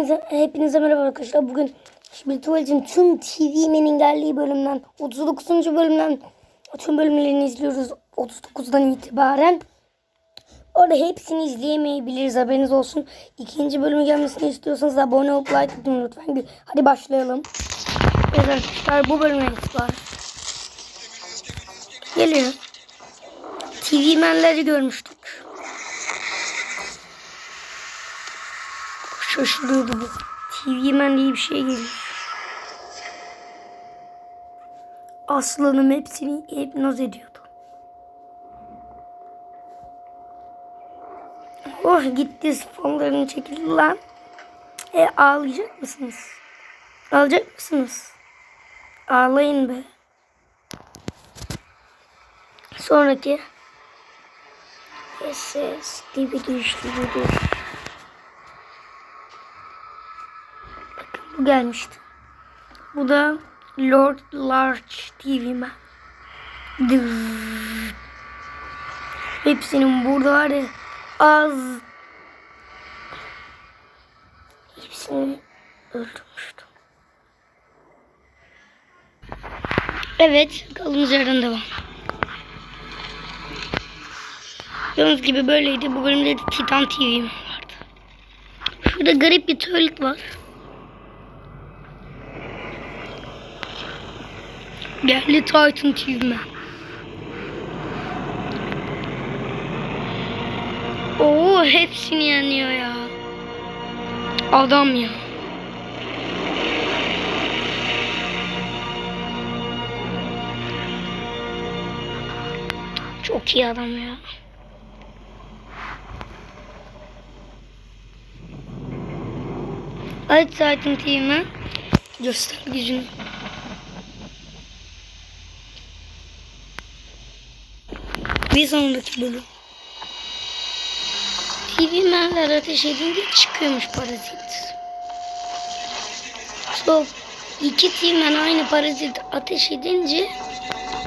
Hepinize, hepinize merhaba arkadaşlar. Bugün şimdi tüm TV'nin geldiği bölümden 39. bölümden tüm bölümlerini izliyoruz 39'dan itibaren. Orada hepsini izleyemeyebiliriz haberiniz olsun. İkinci bölümü gelmesini istiyorsanız abone olup like atın lütfen. Hadi başlayalım. Evet arkadaşlar bu bölüme itibaren. Geliyor. TV menleri görmüştük. Şaşırıyordu bu. TV diye bir şey geliyor. Aslanım hepsini hipnoz ediyordu. Oh gitti fonlarını çekildi lan. E ağlayacak mısınız? Ağlayacak mısınız? Ağlayın be. Sonraki. Ses. Dibi düş, dibi düş. Bakın gelmişti. Bu da Lord Large TV Man. Dıvv. Hepsinin burada var ya az. Hepsini öldürmüştüm. Evet, kaldığımız yerden devam. Gördüğünüz gibi böyleydi. Bu bölümde de Titan TV vardı. Şurada garip bir tuvalet var. Geldi Titan Man. Oo hepsini yeniyor ya. Adam ya. Çok iyi adam ya. Hadi Titan Man. Göster gücünü. Bir sonraki bölüm. TV menler ateş edince çıkıyormuş parazit. So, iki TV men aynı parazit ateş edince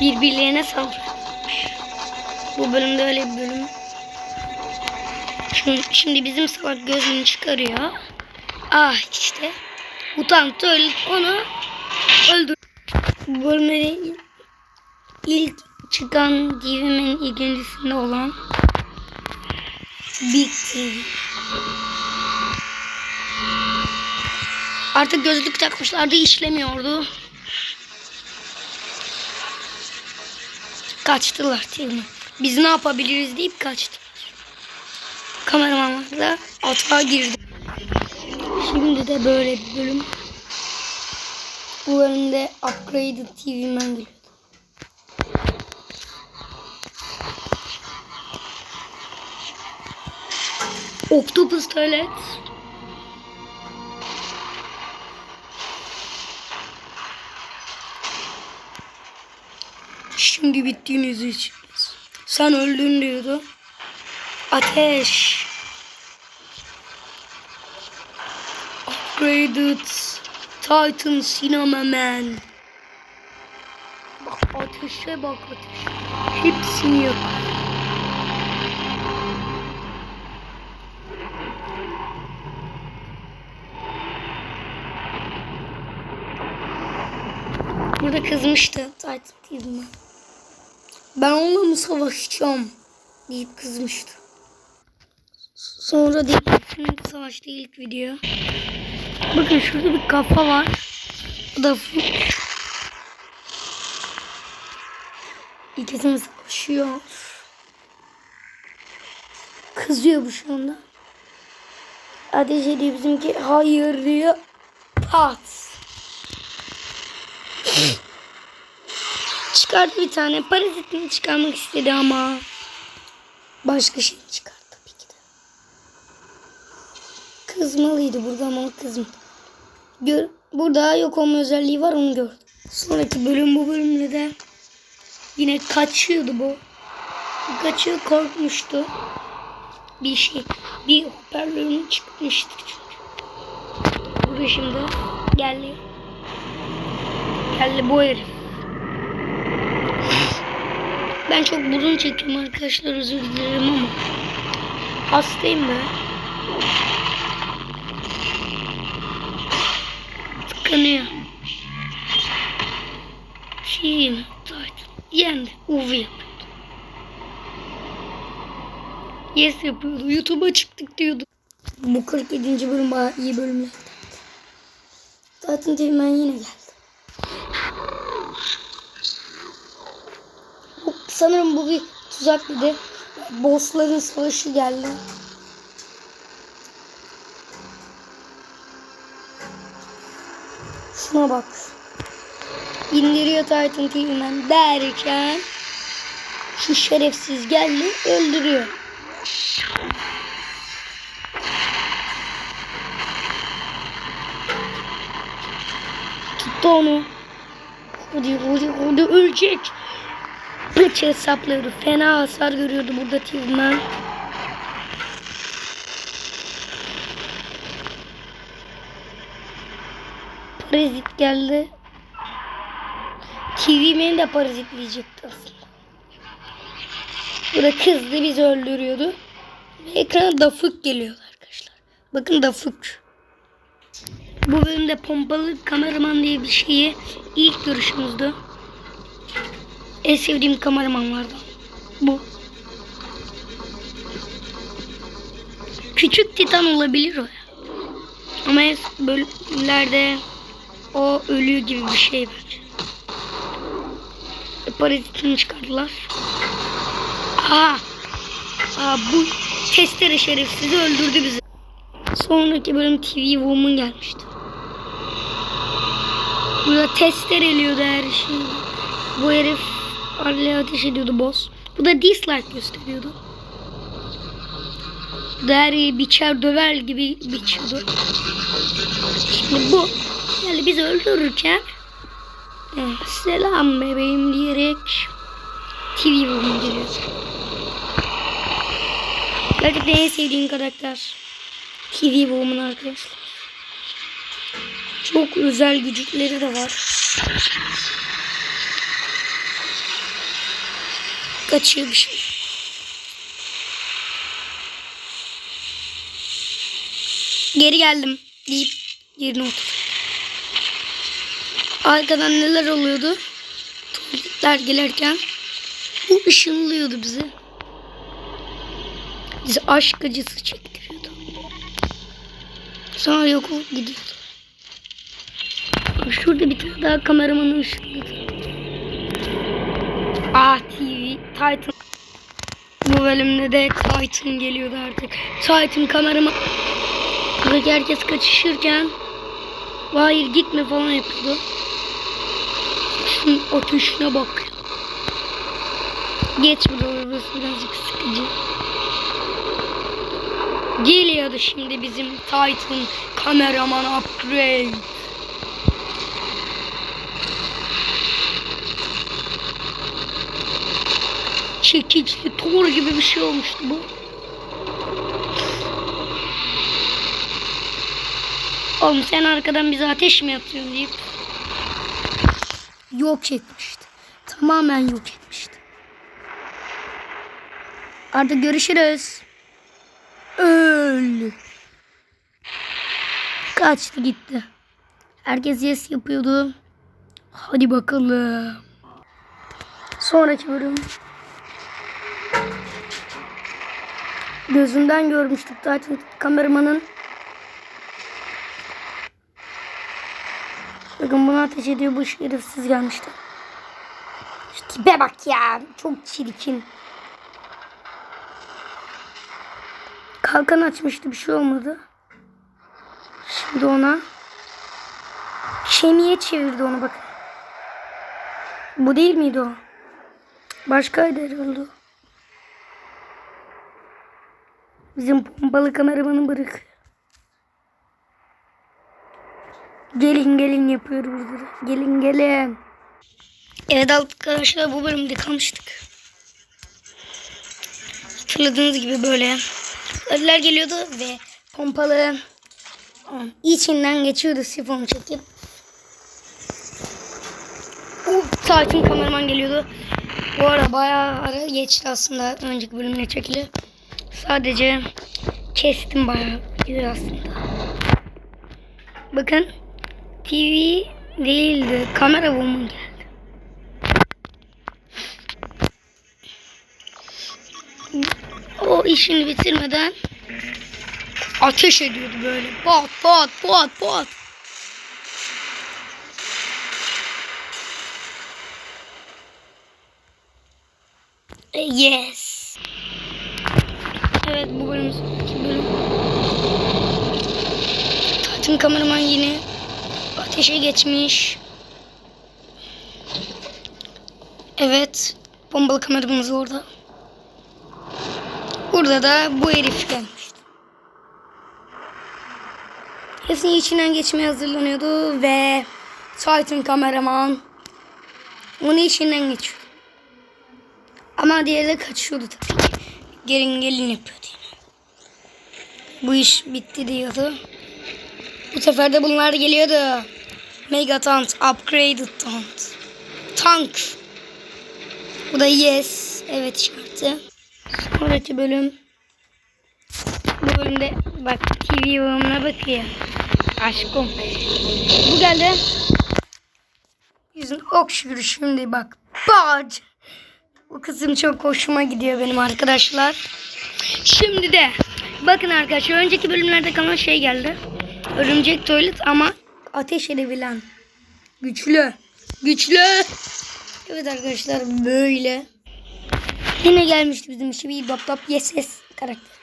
birbirlerine saldırıyormuş. Bu bölümde öyle bir bölüm. Şimdi, şimdi bizim salak gözünü çıkarıyor. Ah işte. Mutant öldü onu öldür. Bu bölümde ilk çıkan TV'nin ikincisinde olan Big TV. Artık gözlük takmışlardı işlemiyordu. Kaçtılar TV'nin. Biz ne yapabiliriz deyip kaçtılar. Kameramanlar da atağa girdi. Şimdi de böyle bir bölüm. Bu bölümde Upgraded TV Man geliyor. Octopus Toilet. Şimdi bittiğiniz için. Sen öldün diyordu. Ateş. Upgraded Titan Cinema Man. Bak ateşe bak ateş. Hepsini yakar. Kızmıştı Titan TV'me. Ben onunla mı savaşacağım deyip kızmıştı. Sonra değil, savaşta ilk video. Bakın şurada bir kafa var. Bu da İkisini savaşıyor. Kızıyor bu şu anda. Ateş ediyor bizimki. Hayır diyor. Pat. Çıkardı bir tane. Parazitini çıkarmak istedi ama. Başka şey çıkardı tabii ki de. Kızmalıydı burada ama kızmadı. Gör, burada yok olma özelliği var onu gördüm. Sonraki bölüm bu bölümde de yine kaçıyordu bu. Kaçıyor korkmuştu. Bir şey bir hoparlörün çıkmıştı çünkü. Burada şimdi geldi. Geldi bu herif. Ben çok burun çekiyorum arkadaşlar özür dilerim ama hastayım ben. Kıskanıyor. Team Titan. Yendi. UV yapıyordu. Yes yapıyordu. YouTube'a çıktık diyordu. Bu 47. bölüm iyi bölümler. Titan Team'den yine geldi. Sanırım bu bir tuzak bir de. Bossların savaşı geldi. Şuna bak. İndiriyor Titan TV'den derken şu şerefsiz geldi öldürüyor. Tuttu onu. Hadi hadi hadi ölecek. Bıç hesaplıyordu. Fena hasar görüyordu burada TV'den. Parazit geldi. TV beni de parazitleyecekti aslında. Burada kızdı bizi öldürüyordu. Ve ekrana dafık geliyordu arkadaşlar. Bakın dafık. Bu bölümde pompalı kameraman diye bir şeyi ilk görüşümüzdü. En sevdiğim kameramanlardan. Bu. Küçük titan olabilir o ya. Ama bölümlerde o ölü gibi bir şey bence. E, Parazitini çıkardılar. Aa, aa bu testere şerefsizi öldürdü bizi. Sonraki bölüm TV Woman gelmişti. Burada tester eliyordu her şeyi. Bu herif Arley'e ateş ediyordu boss. Bu da dislike gösteriyordu. Bu da her yeri biçer döver gibi biçiyordu. Şimdi bu yani bizi öldürürken eh, selam bebeğim diyerek TV Woman geliyor. Gerçekten en sevdiğim karakter TV Woman arkadaşlar. Çok özel güçleri de var. Kaçıyor bir şey. Geri geldim deyip yerine otur. Arkadan neler oluyordu? Tuvaletler gelirken bu ışınlıyordu bizi. Bizi aşk acısı çektiriyordu. Sonra yok olup gidiyordu. Şurada bir tane daha kameramanı ışınladı. TV, Titan. Bu bölümde de Titan geliyordu artık. Titan kameraman. Buradaki herkes kaçışırken hayır gitme falan yapıyordu. Şunun ateşine bak. Geç buraları burası birazcık sıkıcı. Geliyordu şimdi bizim Titan kameraman upgrade. Çekiçli Thor gibi bir şey olmuştu bu. Oğlum sen arkadan bize ateş mi atıyorsun deyip yok etmişti. Tamamen yok etmişti. Artık görüşürüz. Öl. Kaçtı gitti. Herkes yes yapıyordu. Hadi bakalım. Sonraki bölüm. Gözünden görmüştük zaten kameramanın. Bakın bunu ateş ediyor bu şerefsiz gelmişti. Şu tipe bak ya. Çok çirkin. Kalkan açmıştı bir şey olmadı. Şimdi ona kemiğe çevirdi onu bakın. Bu değil miydi o? Başkaydı herhalde. o. Bizim pompalı kameramanı bırak. Gelin gelin yapıyor burada. Gelin gelin. Evet arkadaşlar bu bölümde kalmıştık. Hatırladığınız gibi böyle ölüler geliyordu ve pompalı içinden geçiyordu sifonu çekip. Bu Titan kameraman geliyordu. Bu ara bayağı ara geçti aslında önceki bölümüne çekili. Sadece kestim bayağı güzel aslında. Bakın TV değildi. Kamera woman geldi. O işini bitirmeden ateş ediyordu böyle. Pat pat pat pat. Yes. Evet bu bölüm. Taytın kameraman yine ateşe geçmiş. Evet. Bombalı kameramız orada. Burada da bu herif gelmişti. Hepsinin içinden geçmeye hazırlanıyordu ve Titan kameraman onun içinden geçiyordu. Ama diğeri de kaçıyordu tabii. Gelin gelin yapıyordu. Bu iş bitti diyordu. Bu sefer de bunlar geliyordu. Megatant, Upgraded Tant. Tank. Bu da yes. Evet işareti. Sonraki bölüm. Bu bölümde bak TV yorumuna bakıyor. Aşkım. Bu geldi. Yüzün okşuyor şimdi bak. Baj. Bu kızım çok hoşuma gidiyor benim arkadaşlar. Şimdi de bakın arkadaşlar önceki bölümlerde kalan şey geldi. Örümcek tuvalet ama ateş edebilen. Güçlü. Güçlü. Evet arkadaşlar böyle. Yine gelmişti bizim işi bir bap bap yes yes karakter.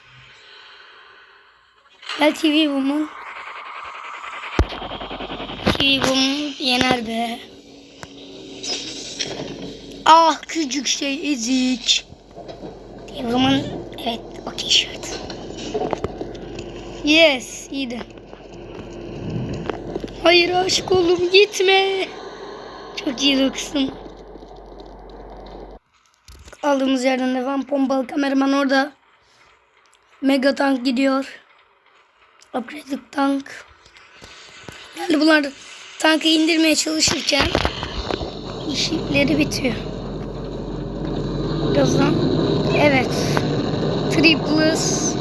Gel TV Woman. TV Woman yener be. Ah küçük şey ezik. TV Woman evet okey shirt. Yes iyiydi. Hayır aşk oğlum gitme. Çok iyi o kısım. Aldığımız yerden devam. Pompalı kameraman orada. Mega tank gidiyor. Upgraded tank. Yani bunlar tankı indirmeye çalışırken işleri bitiyor. Birazdan. Evet. Triplus.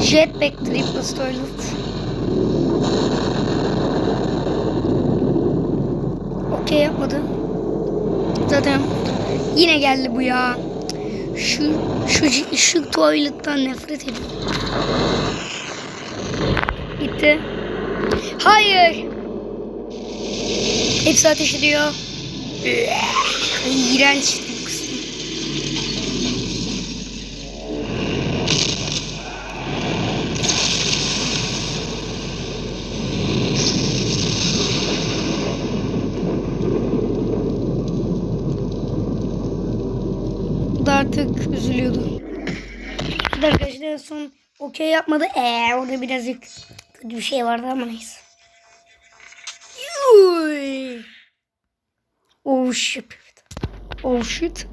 Jetpack Triplus Toilet. Okey yapmadı. Zaten yine geldi bu ya. Şu şu şu tuvaletten nefret ediyorum. Gitti. Hayır. Hepsi ateş ediyor. İğrenç bu kısım. Bu da artık üzülüyordu. Bir de Arkadaşlar en son okey yapmadı. Eee orada birazcık kötü bir şey vardı ama neyse. Yuy. Oh shit. Oh shit.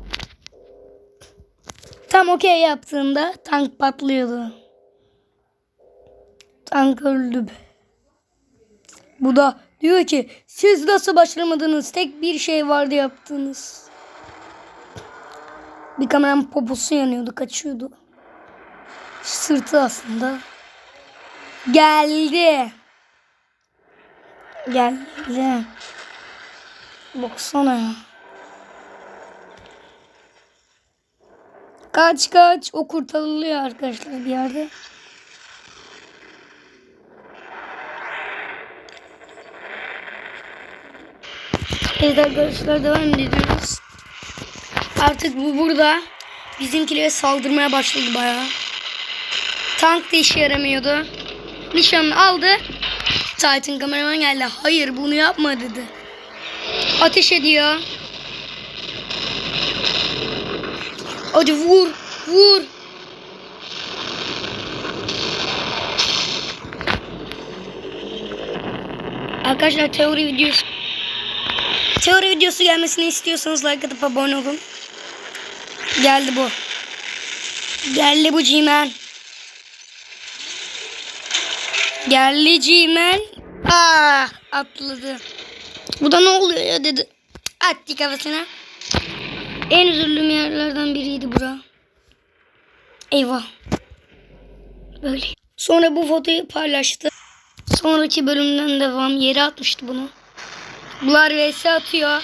Tam okey yaptığında tank patlıyordu. Tank öldü be. Bu da diyor ki siz nasıl başlamadınız? Tek bir şey vardı yaptınız. Bir kameranın poposu yanıyordu, kaçıyordu. Sırtı aslında. Geldi. Geldi. Baksana ya. Kaç kaç. O kurtarılıyor arkadaşlar bir yerde. Evet arkadaşlar devam ediyoruz. Artık bu burada bizimkilere saldırmaya başladı bayağı. Tank da işe yaramıyordu. Nişanını aldı. Titan kameraman geldi. Hayır bunu yapma dedi. Ateş ediyor. Hadi vur. Vur. Arkadaşlar teori videosu teori videosu gelmesini istiyorsanız like atıp abone olun. Geldi bu. Geldi bu G-Man. Geldi G-Man. Ah atladı. Bu da ne oluyor ya dedi. Attı kafasına. En üzüldüğüm yerlerden biriydi bura. Eyvah. Böyle. Sonra bu fotoyu paylaştı. Sonraki bölümden devam. Yere atmıştı bunu. Bunlar vs atıyor.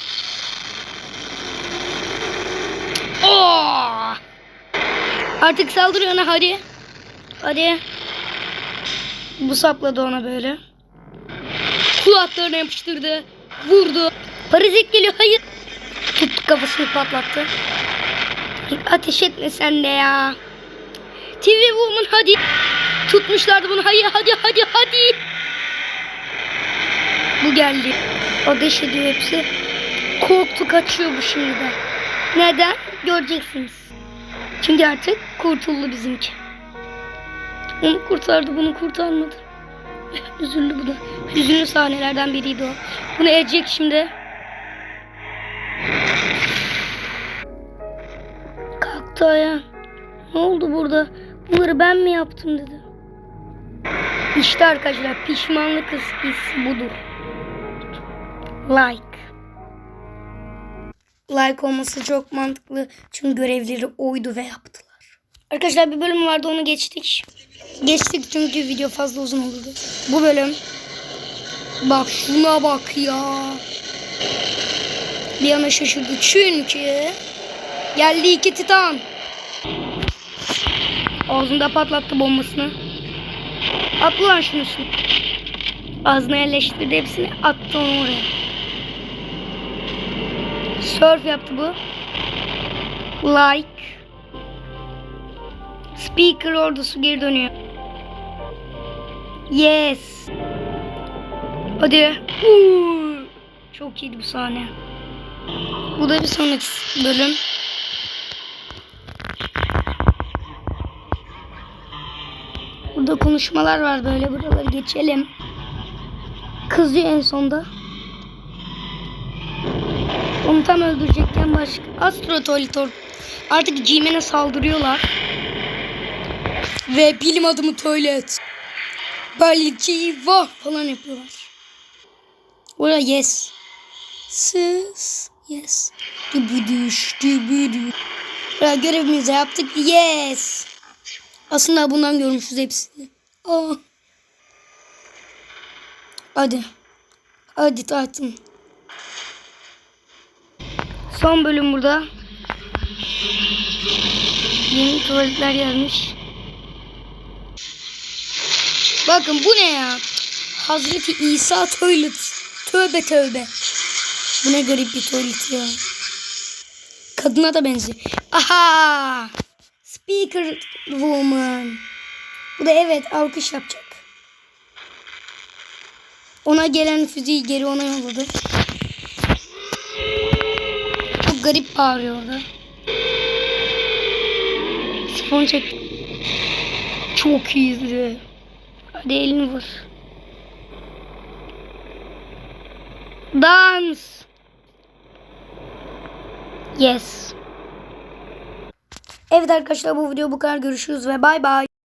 Oo! Artık saldırıyor hadi. Hadi. Bu sapladı ona böyle. Kulaklarına yapıştırdı. Vurdu. Parazit geliyor. Hayır. Tuttu kafasını patlattı. Ateş etme sen de ya. TV Woman hadi. Tutmuşlardı bunu. Hayır hadi hadi hadi. Bu geldi. Ateş ediyor hepsi. Korktu kaçıyor bu şimdi de. Neden? Göreceksiniz. Çünkü artık kurtuldu bizimki. Onu kurtardı bunu kurtarmadı. Üzüldü bu da. Hüzünlü sahnelerden biriydi o. Bunu edecek şimdi. Kalktı ayağa. Ne oldu burada? Bunları ben mi yaptım dedi. İşte arkadaşlar pişmanlık his- hissi budur. Like. Like olması çok mantıklı. Çünkü görevleri oydu ve yaptılar. Arkadaşlar bir bölüm vardı onu geçtik. Geçtik çünkü video fazla uzun oldu. Bu bölüm. Bak şuna bak ya. Bir yana şaşırdı çünkü geldi iki titan. Ağzında patlattı bombasını. Attı lan şunu üstüne. Ağzına yerleştirdi hepsini attı onu oraya. Surf yaptı bu. Like. Speaker ordusu geri dönüyor. Yes. Hadi. Uuu. Çok iyiydi bu sahne. Bu da bir sonraki bölüm. Burada konuşmalar var böyle buraları geçelim. Kızıyor en sonda. Onu tam öldürecekken başka. Astro Tolitor. Artık G-Man'e saldırıyorlar. Ve bilim adamı tuvalet. Balci vah falan yapıyorlar. Orada yes. Sis. Yes. Dübüdüş dübüdüş. Orada görevimizi yaptık. Yes. Aslında bundan görmüşüz hepsini. Aa. Hadi. Hadi Titan. Son bölüm burada. Yeni tuvaletler gelmiş. Bakın bu ne ya? Hazreti İsa tuvalet. Tövbe tövbe. Bu ne garip bir tuvalet ya. Kadına da benziyor. Aha! Speaker woman. Bu da evet alkış yapacak. Ona gelen füzeyi geri ona yolladı. Çok garip bağırıyor orada. Sifon çek. Çok iyiydi. Hadi elini vur. Dans. Yes. Evet arkadaşlar bu video bu kadar görüşürüz ve bay bay.